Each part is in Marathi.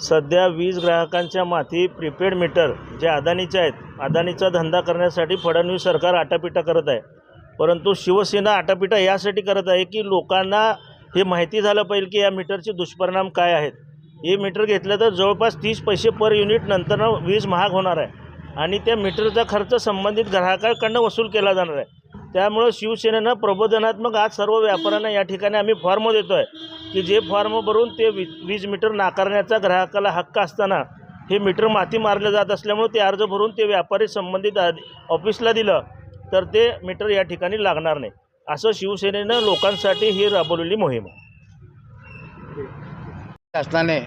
सध्या वीज ग्राहकांच्या माथी प्रीपेड मीटर जे अदानीचे आहेत अदानीचा धंदा करण्यासाठी फडणवीस सरकार आटापिटा करत आहे. परंतु शिवसेना आटापिटा यासाठी करत आहे की लोकांना हे माहिती झालं पाहिजे की या मीटरचे दुष्परिणाम काय आहेत. हे मीटर घेतलं तर जवळपास तीस पैसे पर युनिट नंतरनं वीज महाग होणार आहे आणि त्या मीटरचा खर्च संबंधित ग्राहकाकडनं वसूल केला जाणार आहे. त्यामुळं शिवसेनेनं प्रबोधनात्मक आज सर्व व्यापाऱ्यांना या ठिकाणी आम्ही फॉर्म देतो आहे की जे फॉर्म भरून ते वीज वीज मीटर नाकारण्याचा ग्राहकाला हक्क असताना हे मीटर माती मारलं जात असल्यामुळे ते अर्ज भरून ते व्यापारी संबंधित ऑफिसला दिलं तर ते मीटर या ठिकाणी लागणार नाही. असं शिवसेनेनं लोकांसाठी ही राबवलेली मोहीम आहे. शासनाने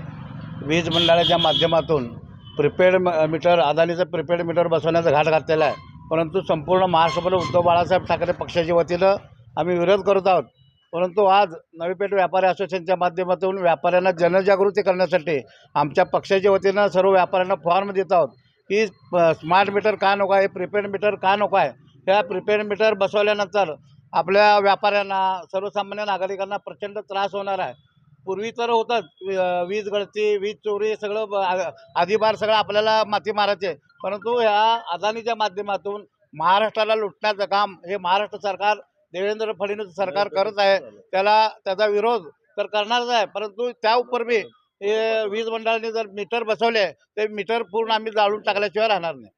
वीज मंडळाच्या माध्यमातून प्रिपेड मीटर अदानीचं प्रिपेड मीटर बसवण्याचा घाट घातलेला आहे. परंतु संपूर्ण महाराष्ट्रभर उद्धव बाळासाहेब ठाकरे पक्षाच्या वतीनं आम्ही विरोध करत आहोत. परंतु आज नवीपेठ व्यापारी असोसिएशनच्या माध्यमातून व्यापाऱ्यांना जनजागृती करण्यासाठी आमच्या पक्षाच्या वतीनं सर्व व्यापाऱ्यांना फॉर्म देत आहोत की स्मार्ट मीटर का नको आहे प्रिपेड मीटर का नको आहे? ह्या प्रिपेड मीटर बसवल्यानंतर आपल्या व्यापाऱ्यांना सर्वसामान्य नागरिकांना प्रचंड त्रास होणार आहे. पूर्वी तर होतंच वीज गळती वीज चोरी सगळं ब- आधीबार सगळं आपल्याला माती मारायचे. परंतु ह्या अदानीच्या माध्यमातून महाराष्ट्राला लुटण्याचं काम हे महाराष्ट्र सरकार देवेंद्र फडणवीस सरकार करत आहे. त्याला त्याचा विरोध तर करणारच आहे. परंतु त्या उपर बी हे वीज मंडळाने जर मीटर बसवले ते मीटर पूर्ण आम्ही जाळून टाकल्याशिवाय राहणार नाही.